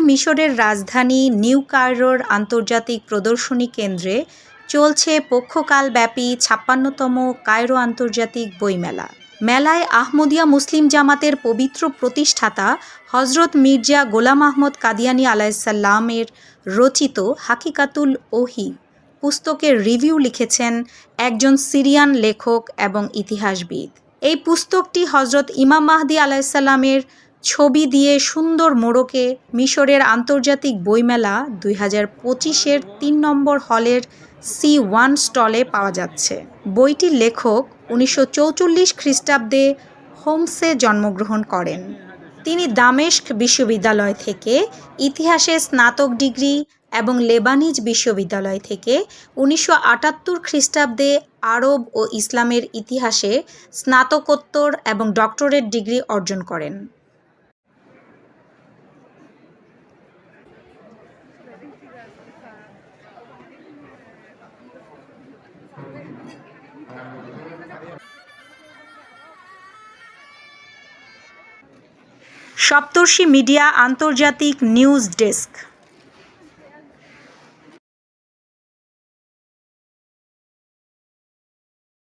মিশরের রাজধানী নিউ কায়রোর আন্তর্জাতিক প্রদর্শনী কেন্দ্রে চলছে পক্ষকালব্যাপী ছাপ্পান্নতম কায়রো আন্তর্জাতিক বইমেলা। মেলায় আহমদিয়া মুসলিম জামাতের পবিত্র প্রতিষ্ঠাতা হজরত মির্জা গোলাম আহমদ কাদিয়ানী আলাইসাল্লামের রচিত হাকিকাতুল ওহি পুস্তকের রিভিউ লিখেছেন একজন সিরিয়ান লেখক এবং ইতিহাসবিদ। এই পুস্তকটি হজরত ইমাম মাহদি আলাইসাল্লামের ছবি দিয়ে সুন্দর মোড়কে মিশরের আন্তর্জাতিক বইমেলা দুই হাজার পঁচিশের তিন নম্বর হলের সি ওয়ান স্টলে পাওয়া যাচ্ছে। বইটির লেখক উনিশশো চৌচল্লিশ খ্রিস্টাব্দে হোমসে জন্মগ্রহণ করেন। তিনি দামেস্ক বিশ্ববিদ্যালয় থেকে ইতিহাসে স্নাতক ডিগ্রি এবং লেবানিজ বিশ্ববিদ্যালয় থেকে উনিশশো আটাত্তর খ্রিস্টাব্দে আরব ও ইসলামের ইতিহাসে স্নাতকোত্তর এবং ডক্টরেট ডিগ্রি অর্জন করেন। সপ্তর্ষি মিডিয়া আন্তর্জাতিক নিউজ ডেস্ক।